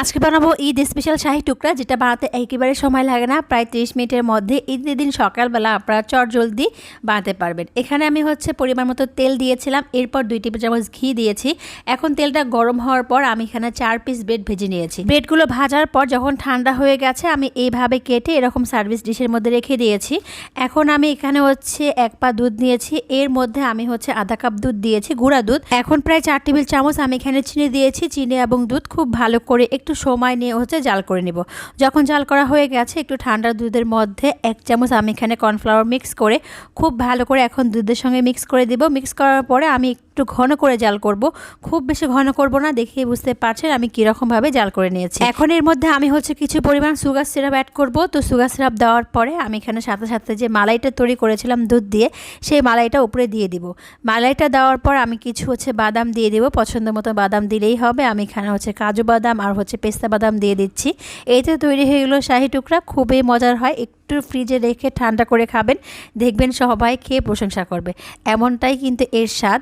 আজকে বানাবো ঈদ স্পেশাল শাহি টুকরা, যেটা বানাতে একেবারে সময় লাগে না। প্রায় 30 মিনিটের মধ্যে ঈদের দিন সকালবেলা আপনারা চট জলদি বানাতে পারবেন। এখানে আমি হচ্ছে পরিমাণ মতো তেল দিয়েছিলাম, এরপর দুই টেবিল চামচ ঘি দিয়েছি। এখন তেলটা গরম হওয়ার পর আমি এখানে চার পিস ব্রেড ভেজে নিয়েছি। ব্রেডগুলো ভাজার পর যখন ঠান্ডা হয়ে গেছে, আমি এইভাবে কেটে এরকম সার্ভিস ডিশের মধ্যে রেখে দিয়েছি। এখন আমি এখানে হচ্ছে এক পা দুধ নিয়েছি, এর মধ্যে আমি হচ্ছে আধা কাপ দুধ দিয়েছি, গুঁড়া দুধ। এখন প্রায় চার টেবিল চামচ আমি এখানে চিনি দিয়েছি। চিনি এবং দুধ খুব ভালো করে একটু সময় নিয়ে হচ্ছে জাল করে নিব। যখন জাল করা হয়ে গেছে, একটু ঠান্ডা দুধের মধ্যে এক চামচ আমি এখানে কর্নফ্লাওয়ার মিক্স করে, খুব ভালো করে এখন দুধের সঙ্গে মিক্স করে দিব। মিক্স করার পরে আমি একটু ঘন করে জাল করব। খুব বেশি ঘন করব না, দেখে বুঝতে পারছেন আমি কীরকমভাবে জাল করে নিয়েছি। এখন এর মধ্যে আমি হচ্ছে কিছু পরিমাণ সুগার সিরাপ অ্যাড করব। তো সুগার সিরাপ দেওয়ার পরে আমি এখানে সাথে সাথে যে মালাইটা তৈরি করেছিলাম দুধ দিয়ে, সেই মালাইটা উপরে দিয়ে দিব। মালাইটা দেওয়ার পর আমি কিছু হচ্ছে বাদাম দিয়ে দিব। পছন্দ মতো বাদাম দিলেই হবে। আমি এখানে হচ্ছে কাজু বাদাম আর হচ্ছে পেস্তা বাদাম দিয়ে দিচ্ছি। এতে তৈরি হয়ে গেলো শাহি টুকরা। খুবই মজার হয়। একটু ফ্রিজে রেখে ঠান্ডা করে খাবেন। দেখবেন সবাই খেয়ে প্রশংসা করবে। এমনটাই কিন্তু এর স্বাদ।